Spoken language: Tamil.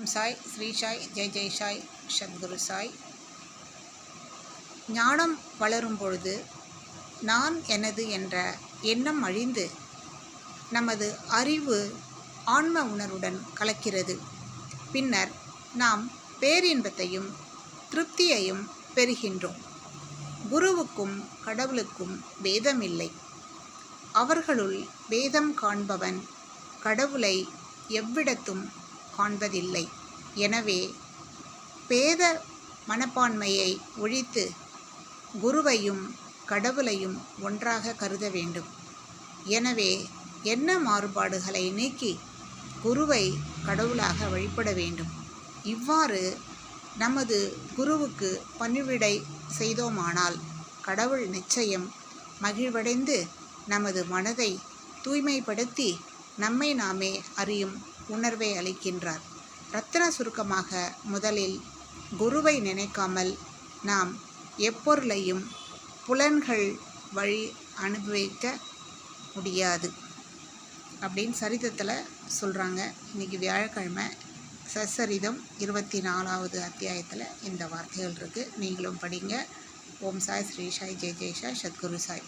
ஓம் சாய் ஸ்ரீ சாய் ஜெய் ஜெய் சாய் சத்குரு சாய். ஞானம் வளரும் பொழுது நான் எனது என்ற எண்ணம் அழிந்து நமது அறிவு ஆன்ம உணர்வுடன் கலக்கிறது. பின்னர் நாம் பேரின்பத்தையும் திருப்தியையும் பெறுகின்றோம். குருவுக்கும் கடவுளுக்கும் பேதமில்லை அவர்களுள் வேதம் காண்பவன் கடவுளை எவ்விடத்தும் காண்பதில்லை. எனவே பேத மனப்பான்மையை ஒழித்து குருவையும் கடவுளையும் ஒன்றாக கருத வேண்டும். எனவே என்ன மாறுபாடுகளை நீக்கி குருவை கடவுளாக வழிபட வேண்டும்? இவ்வாறு நமது குருவுக்கு பணிவிடை செய்தோமானால் கடவுள் நிச்சயம் மகிழ்வடைந்து நமது மனதை தூய்மைப்படுத்தி நம்மை நாமே அறியும் உணர்வை அளிக்கின்றார். ரத்தன சுருக்கமாக முதலில் குருவை நினைக்காமல் நாம் எப்பொருளையும் புலன்கள் வழி அனுபவிக்க முடியாது அப்படின்னு சரிதத்தில் சொல்கிறாங்க இன்றைக்கி வியாழக்கிழமை சசரிதம் இருபத்தி நாலாவது அத்தியாயத்தில் இந்த வார்த்தைகள் இருக்குது நீங்களும் படிங்க. ஓம் சாய் ஸ்ரீ சாய் ஜெய் ஜெய் சாய் சத்குரு சாய்.